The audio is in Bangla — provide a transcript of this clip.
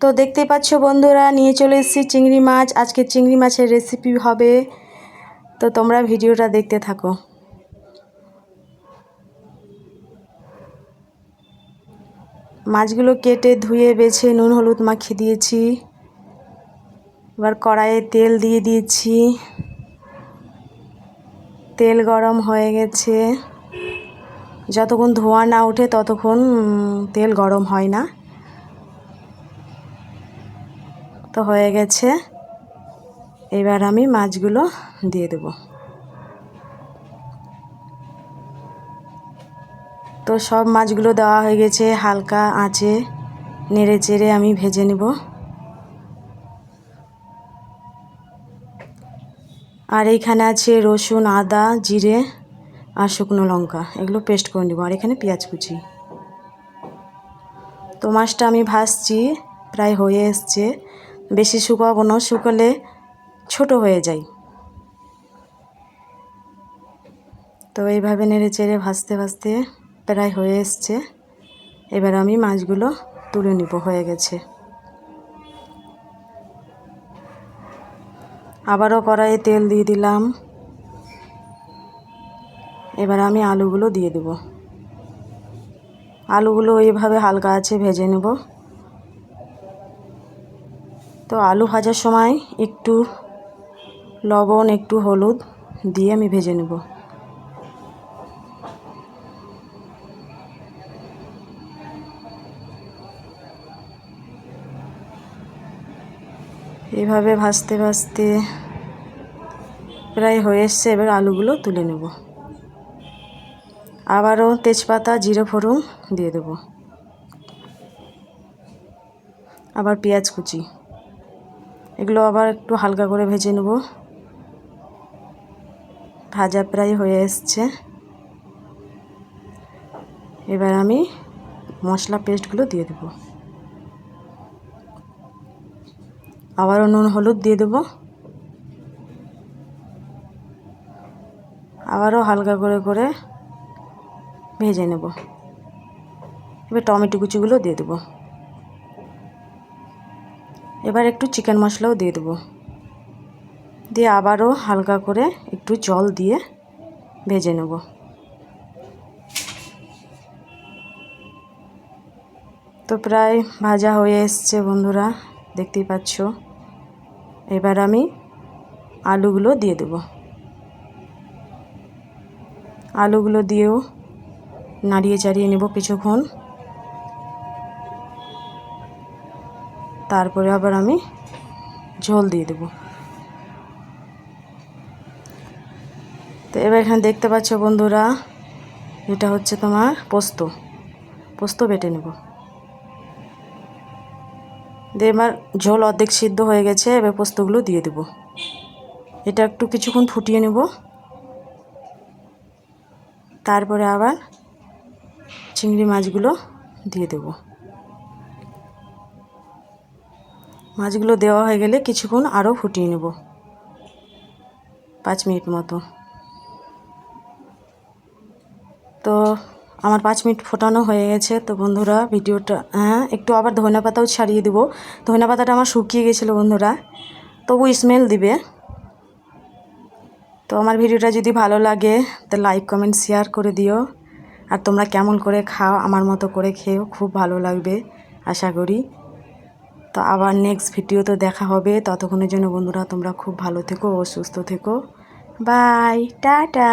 তো দেখতেই পাচ্ছ বন্ধুরা, নিয়ে চলে এসেছি চিংড়ি মাছ। আজকে চিংড়ি মাছের রেসিপি হবে। তো তোমরা ভিডিওটা দেখতে থাকো। মাছগুলো কেটে, ধুয়ে, বেছে, নুন, হলুদ মাখিয়ে দিয়েছি। এবার কড়াইয়ে তেল দিয়ে দিয়েছি। তেল গরম হয়ে গেছে। যতক্ষণ ধোঁয়া না ওঠে, ততক্ষণ তেল গরম হয় না। তো হয়ে গেছে। এবার আমি মাছগুলো দিয়ে দেব। তো সব মাছগুলো দেওয়া হয়ে গেছে, হালকা আঁচে নেড়ে চেড়ে আমি ভেজে নেব। আর এইখানে আছে রসুন, আদা, জিরে আর শুকনো লঙ্কা। এগুলো পেস্ট করে নেব। আর এখানে পেঁয়াজ কুচি। তো মাছটা আমি ভাজছি, প্রায় হয়ে এসছে। বেশি শুকাবো না, শুকালে ছোট হয়ে যায়। তো এইভাবে নেড়ে চেড়ে ভাজতে ভাজতে প্রায় হয়ে এসছে। এবার আমি মাছগুলো তুলে নিব, হয়ে গেছে। আবারও কড়াইয়ে তেল দিয়ে দিলাম। এবার আমি আলুগুলো দিয়ে দেব। আলুগুলো এইভাবে হালকা আছে, ভেজে নেব। তো আলু ভাজার সময় একটু লবণ, একটু হলুদ দিয়ে আমি ভেজে নেব। এভাবে ভাজতে ভাজতে প্রায় হয়ে এসছে, এবার আলুগুলো তুলে নেব। আবারও তেজপাতা, জিরে, ফোড়ন দিয়ে দেব। আবার পেঁয়াজ কুচি। এগুলো আবার একটু হালকা করে ভেজে নেব। ভাজা প্রায় হয়ে এসছে। এবার আমি মশলা পেস্টগুলো দিয়ে দেব। আবারও নুন, হলুদ দিয়ে দেব। আবারও হালকা করে করে ভেজে নেব। এবার টমেটো কুচিগুলো দিয়ে দেবো। এবার একটু চিকেন মশলাও দিয়ে দেবো। দিয়ে আবারও হালকা করে একটু জল দিয়ে ভেজে নেব। তো প্রায় ভাজা হয়ে এসছে বন্ধুরা, দেখতেই পাচ্ছ। এবার আমি আলুগুলো দিয়ে দেব। আলুগুলো দিয়েও নাড়িয়ে চাড়িয়ে নেব কিছুক্ষণ। তারপরে আবার আমি ঝোল দিয়ে দেব। তো এবার এখানে দেখতে পাচ্ছ বন্ধুরা, এটা হচ্ছে তোমার পোস্ত। পোস্ত বেটে নেব। দিয়ে এবার ঝোল অর্ধেক সিদ্ধ হয়ে গেছে, এবার পোস্তগুলো দিয়ে দেব। এটা একটু কিছুক্ষণ ফুটিয়ে নেব। তারপরে আবার চিংড়ি মাছগুলো দিয়ে দেবো। মাছগুলো দেওয়া হয়ে গেলে কিছুক্ষণ আরও ফুটিয়ে নেব। পাঁচ মিনিট মতো। তো আমার পাঁচ মিনিট ফোটানো হয়ে গেছে। তো বন্ধুরা, ভিডিওটা হ্যাঁ একটু আবার ধনে পাতাও ছাড়িয়ে দেবো। ধনে পাতাটা আমার শুকিয়ে গেছিল বন্ধুরা। তবু স্মেল দিবে। তো আমার ভিডিওটা যদি ভালো লাগে, তো লাইক কমেন্ট শেয়ার করে দিও। আর তোমরা কেমন করে খাও, আমার মতো করে খেয়েও খুব ভালো লাগবে, আশা করি। তো আবার নেক্সট ভিডিওতে দেখা হবে। ততক্ষণের জন্য বন্ধুরা, তোমরা খুব ভালো থেকো ও সুস্থ থেকো। Bye tata!